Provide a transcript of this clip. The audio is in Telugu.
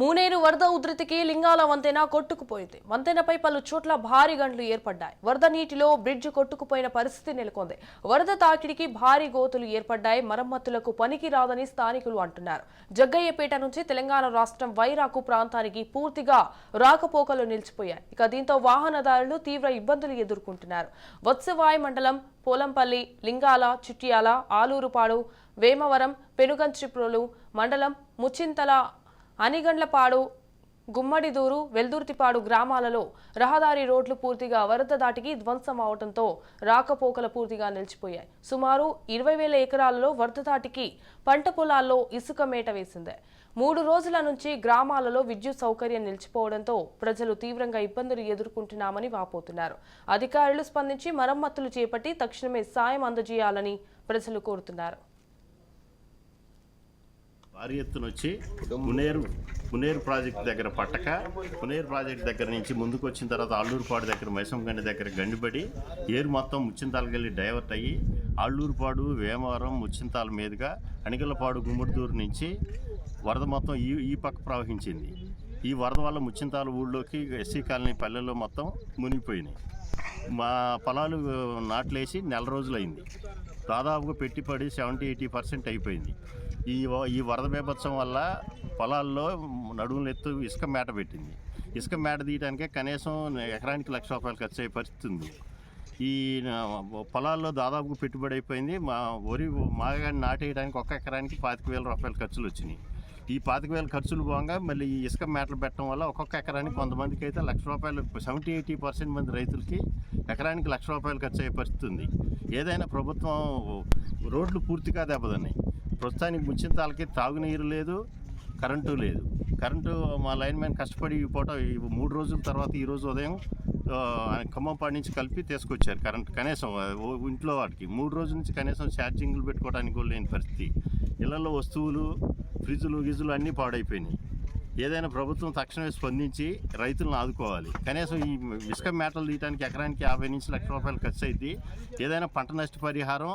మూనేరు వరద ఉధృతికి లింగాల వంతెన కొట్టుకుపోయింది. వంతెనపై పలు చోట్ల భారీ గంటలు ఏర్పడ్డాయి. వరద నీటిలో బ్రిడ్జ్ కొట్టుకుపోయిన పరిస్థితి నెలకొంది. వరద తాకిడికి భారీ గోతులు ఏర్పడ్డాయి. మరమ్మతులకు పనికి రాదని స్థానికులు అంటున్నారు. జగ్గయ్యపేట నుంచి తెలంగాణ రాష్ట్రం వైరాకు ప్రాంతానికి పూర్తిగా రాకపోకలు నిలిచిపోయాయి. ఇక దీంతో వాహనదారులు తీవ్ర ఇబ్బందులు ఎదుర్కొంటున్నారు. వత్సవాయి మండలం పోలంపల్లి లింగాల చిట్యాల ఆలూరుపాడు వేమవరం పెనుగంచిప్రోలు మండలం ముచ్చింతల అనిగండ్లపాడు గుమ్మడిదూరు వెల్దుర్తిపాడు గ్రామాలలో రహదారి రోడ్లు పూర్తిగా వరద దాటికి ధ్వంసం అవడంతో రాకపోకలు పూర్తిగా నిలిచిపోయాయి. సుమారు ఇరవై వేల ఎకరాలలో వరద దాటికి పంట పొలాల్లో ఇసుక మేట వేసింది. మూడు రోజుల నుంచి గ్రామాలలో విద్యుత్ సౌకర్యం నిలిచిపోవడంతో ప్రజలు తీవ్రంగా ఇబ్బందులు ఎదుర్కొంటున్నామని వాపోతున్నారు. అధికారులు స్పందించి మరమ్మతులు చేపట్టి తక్షణమే సాయం అందజేయాలని ప్రజలు కోరుతున్నారు. భారీ ఎత్తున వచ్చి మునేరు మునేరు ప్రాజెక్ట్ దగ్గర పట్టక మునేరు ప్రాజెక్ట్ దగ్గర నుంచి ముందుకు వచ్చిన తర్వాత ఆళ్ళూరుపాడు దగ్గర మైసంగండి దగ్గర గండిపడి ఏరు మొత్తం ముచ్చింతాలకెళ్ళి డైవర్ట్ అయ్యి ఆళ్ళూరుపాడు వేమవరం ముచ్చింతాల మీదుగా అణిగలపాడు గుమ్మడిదూరు నుంచి వరద మొత్తం ఈ ఈ పక్క ప్రవహించింది. ఈ వరద వల్ల ముచ్చింతాల ఊళ్ళోకి ఎస్సీ కాలనీ పల్లెల్లో మొత్తం మునిగిపోయినాయి. మా పొలాలు నాట్లేసి నెల రోజులైంది. దాదాపుగా పెట్టుబడి సెవెంటీ ఎయిటీ పర్సెంట్ అయిపోయింది. ఈ వ- ఈ వరద బీభత్సం వల్ల పొలాల్లో నడుములు ఎత్తు ఇసుక మేట పెట్టింది. ఇసుక మేట తీయడానికే కనీసం ఎకరానికి లక్ష రూపాయలు ఖర్చు అయ్యే పరిస్థితి ఉంది. ఈ పొలాల్లో దాదాపుగా పెట్టుబడి అయిపోయింది. మా వరి మాగాని నాటేయడానికి ఒక్క ఎకరానికి పాతిక వేల రూపాయల ఖర్చులు వచ్చినాయి. ఈ పాతిక వేల ఖర్చులు పోగా మళ్ళీ ఈ ఇసుక మేటలు పెట్టడం వల్ల ఒక్కొక్క ఎకరానికి కొంతమందికి అయితే లక్ష రూపాయలు సెవెంటీ ఎయిటీ పర్సెంట్ మంది రైతులకి ఎకరానికి లక్ష రూపాయలు ఖర్చు అయ్యే పరిస్థితి ఉంది. ఏదైనా ప్రభుత్వం రోడ్లు పూర్తిగా దెబ్బతిన్నాయి. ప్రస్తుతానికి ముచ్చింతాలకి తాగునీరు లేదు కరెంటు లేదు. కరెంటు మా లైన్ మ్యాన్ కష్టపడి ఈ పూట మూడు రోజుల తర్వాత ఈరోజు ఉదయం ఖమ్మంపాడి నుంచి కలిపి తీసుకొచ్చారు కరెంట్ కనీసం ఇంట్లో వాటికి మూడు రోజుల నుంచి కనీసం ఛార్జింగ్లు పెట్టుకోవడానికి కూడా లేని పరిస్థితి. ఇళ్ళలో వస్తువులు ఫ్రిడ్జులు గిజులు అన్నీ పాడైపోయినాయి. ఏదైనా ప్రభుత్వం తక్షణమే స్పందించి రైతులను ఆదుకోవాలి. కనీసం ఈ ఇసుక మేటలు తీయడానికి ఎకరానికి యాభై నుంచి లక్ష రూపాయలు ఖర్చు అయింది ఏదైనా పంట నష్టపరిహారం